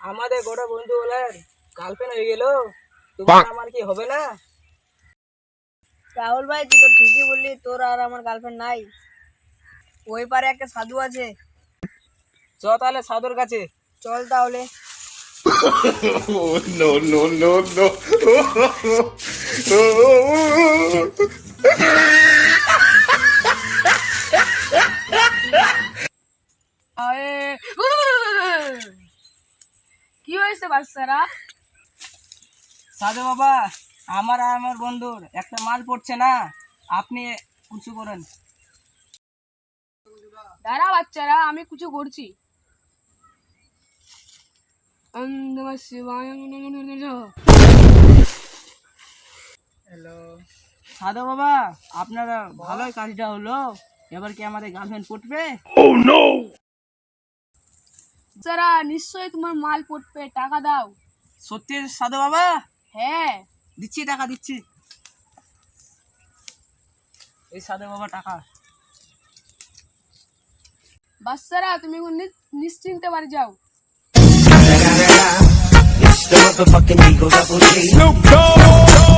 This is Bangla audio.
আমাদের গোটা বন্ধু বলার গার্লফ্রেন্ড হয়ে গেল। তোমার আমার কি হবে না? রাহুল ভাই তুই তো ঠিকই বললি তোর আর আমার গার্লফ্রেন্ড নাই। ওই পারে একটা সাধু আছে। চ তাহলে সাদর কাছে। চল তাহলে। no, no, no, no. কি হয়েছে বাচ্চারা সাধু বাবা আমার আর আমার বন্ধুর একটা মাল পড়ছে না। আপনি কিছু করেন। দাঁড়া বাচ্চারা আমি কিছু করছি। হ্যালো সাধু বাবা আপনারা ভালোই কাজটা হলো। এবার কি আমাদের গার্লফ্রেন্ড পড়বে? বাচ্চারা নিশ্চয়ই তোমার মাল পড়বে টাকা দাও। সত্যি সাধু বাবা? হ্যাঁ। দিচ্ছি টাকা দিচ্ছি। এই সাধু বাবা টাকা। বাচ্চারা তুমি এখন নিশ্চিন্তে বাড়ি যাও। Snoop Dogg.